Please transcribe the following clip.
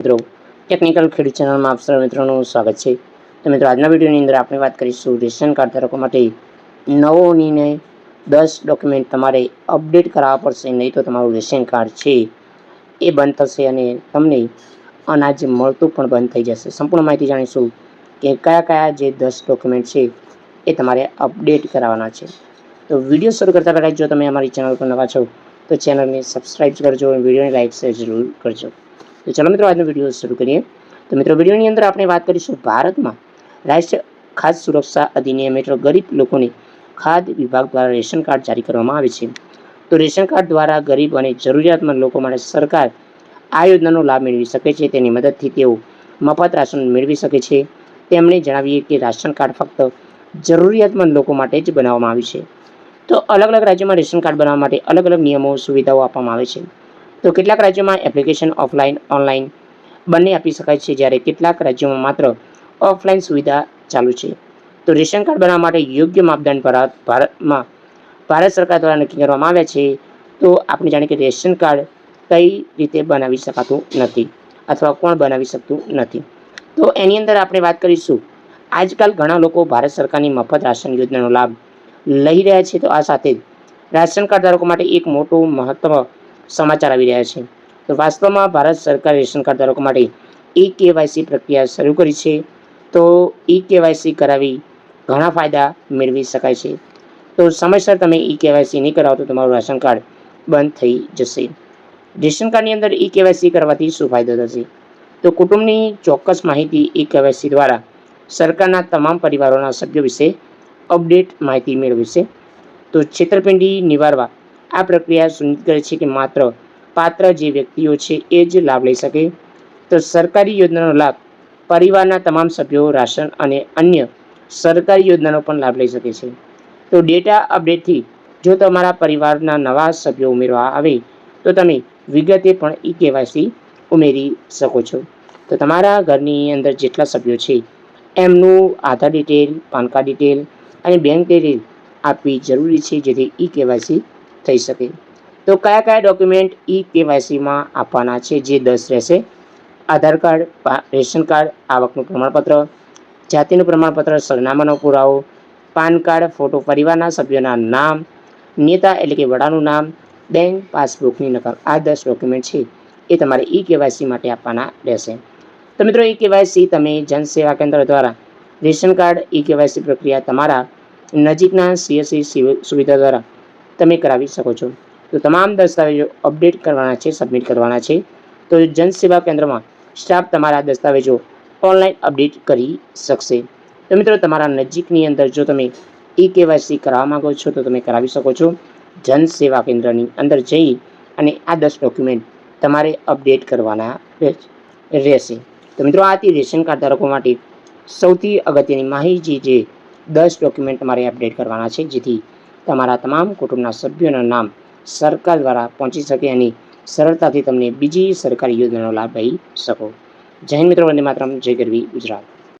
મિત્રો ટેકનિકલ ખેડૂત ચેનલમાં આપ સર્વ મિત્રોનું સ્વાગત છે. તો મિત્રો, આજના વિડીયોની અંદર આપણે વાત કરીશું રેશન કાર્ડ ધારકો માટે નવો નિર્ણય. દસ ડોક્યુમેન્ટ તમારે અપડેટ કરાવવા પડશે, નહીં તો તમારું રેશન કાર્ડ છે એ બંધ થશે અને તમને અનાજ મળતું પણ બંધ થઈ જશે. સંપૂર્ણ માહિતી જાણીશું કે કયા કયા જે દસ ડોક્યુમેન્ટ છે એ તમારે અપડેટ કરાવવાના છે. તો વીડિયો શરૂ કરતા પહેલાં, જો તમે અમારી ચેનલ પર નવા છો, તો ચેનલને સબસ્ક્રાઈબ કરજો અને વિડીયોને લાઈક શેર જરૂર કરજો. તો ચાલો મિત્રો, આજનો વીડિયો શરૂ કરીએ. તો મિત્રો, વિડીયોની અંદર આપણે વાત કરીશું ભારતમાં રાષ્ટ્રીય ખાદ્ય સુરક્ષા અધિનિયમ હેઠળ ગરીબ લોકોને ખાદ્ય વિભાગ દ્વારા રેશન કાર્ડ જારી કરવામાં આવે છે. તો રેશન કાર્ડ દ્વારા ગરીબ અને જરૂરિયાતમંદ લોકો માટે સરકાર આ યોજનાનો લાભ મેળવી શકે છે. તેની મદદથી તેઓ મફત રાશન મેળવી શકે છે. તેમણે જણાવીએ કે રાશન કાર્ડ ફક્ત જરૂરિયાતમંદ લોકો માટે જ બનાવવામાં આવ્યું છે. તો અલગ અલગ રાજ્યોમાં રેશન કાર્ડ બનાવવા માટે અલગ અલગ નિયમો, સુવિધાઓ આપવામાં આવે છે. તો કેટલાક રાજ્યોમાં એપ્લિકેશન ઓફલાઈન ઓનલાઈન બંને આપી શકાય છે, જ્યારે કેટલાક રાજ્યોમાં માત્ર ઓફલાઈન સુવિધા ચાલુ છે. તો રેશન કાર્ડ બનાવવા માટે યોગ્ય માપદંડ ભારત ભારતમાં ભારત સરકાર દ્વારા નક્કી કરવામાં આવ્યા છે, તો આપણે જાણીએ કે રેશન કાર્ડ કઈ રીતે બનાવી શકાતું નથી અથવા કોણ બનાવી શકતું નથી. તો એની અંદર આપણે વાત કરીશું. આજકાલ ઘણા લોકો ભારત સરકારની મફત રાશન યોજનાનો લાભ લઈ રહ્યા છે, તો આ સાથે જ રાશન કાર્ડ ધારકો માટે એક મોટું મહત્વ સમાચાર આવી રહ્યા છે. તો વાસ્તવમાં ભારત સરકાર રેશન કાર્ડ ધારકો માટે ઈ કેવાયસી પ્રક્રિયા શરૂ કરી છે. તો ઈ કેવાયસી કરાવી ઘણા ફાયદા મેળવી શકાય છે. તો સમયસર તમે ઈ કેવાયસી નહીં કરાવો તો તમારું રાશન કાર્ડ બંધ થઈ જશે. રેશન કાર્ડની અંદર ઈ કેવાયસી કરવાથી શું ફાયદો થશે? તો કુટુંબની ચોક્કસ માહિતી ઈ કેવાયસી દ્વારા સરકારના તમામ પરિવારોના સભ્યો વિશે અપડેટ માહિતી મેળવી છે. તો છેતરપિંડી નિવારવા આ પ્રક્રિયા સુનિશ્ચિત કરે છે કે માત્ર પાત્ર જે વ્યક્તિઓ છે એ જ લાભ લઈ શકે. તો સરકારી યોજનાનો લાભ પરિવારના તમામ સભ્યો, રાશન અને અન્ય સરકારી યોજનાનો પણ લાભ લઈ શકે છે. તો ડેટા અપડેટથી જો તમારા પરિવારના નવા સભ્યો ઉમેરવા આવે, તો તમે વિગતે પણ ઈ કેવાયસી ઉમેરી શકો છો. તો તમારા ઘરની અંદર જેટલા સભ્યો છે, એમનું Aadhaar detail PAN card detail અને બેંક ડિટેલ આપવી જરૂરી છે, જેથી ઈ કેવાયસી થઈ શકે. તો કયા કયા ડોક્યુમેન્ટ ઈ કેવાયસીમાં આપવાના છે? જે દસ રહેશે. આધાર કાર્ડ રેશન કાર્ડ, આવકનું પ્રમાણપત્ર, જાતિનું પ્રમાણપત્ર, સરનામાનો પુરાવો, પાન કાર્ડ, ફોટો પરિવારના સભ્યોના નામ, નેતા એટલે કે વડાનું નામ, બેંક, પાસબુકની નકલ. આ દસ ડોક્યુમેન્ટ છે. એ તમારે ઈ કેવાયસી માટે આપવાના રહેશે. તો મિત્રો ઈ કેવાયસી તમે જન સેવા કેન્દ્ર દ્વારા રેશન કાર્ડ ઈ કેવાયસી પ્રક્રિયા તમારા નજીકના સીએસસી સુવિધા દ્વારા તમે કરાવી શકો છો. તો તમામ દસ્તાવેજો અપડેટ કરવાના છે, સબમિટ કરવાના છે. તો જન સેવા કેન્દ્રમાં સ્ટાફ તમારા દસ્તાવેજો ઓનલાઈન અપડેટ કરી શકશે. તો મિત્રો, તમારા નજીકની અંદર જો તમે ઈ કેવાયસી કરાવવા માંગો છો, તો તમે કરાવી શકો છો. જન સેવા કેન્દ્રની અંદર જઈ અને આ દસ ડોક્યુમેન્ટ તમારે અપડેટ કરવાના રહેશે. તો મિત્રો, આ હતી રેશન કાર્ડ ધારકો માટે સૌથી અગત્યની માહિતી જે દસ ડોક્યુમેન્ટ તમારે અપડેટ કરવાના છે, જેથી તમારા તમામ કુટુંબના સભ્યોના નામ સરકાર દ્વારા પહોંચી શકે અને સરળતાથી તમને બીજી સરકારી યોજનાનો લાભ લઈ શકો. જય મિત્રો, વંદે માતરમ, જય ગરવી ગુજરાત.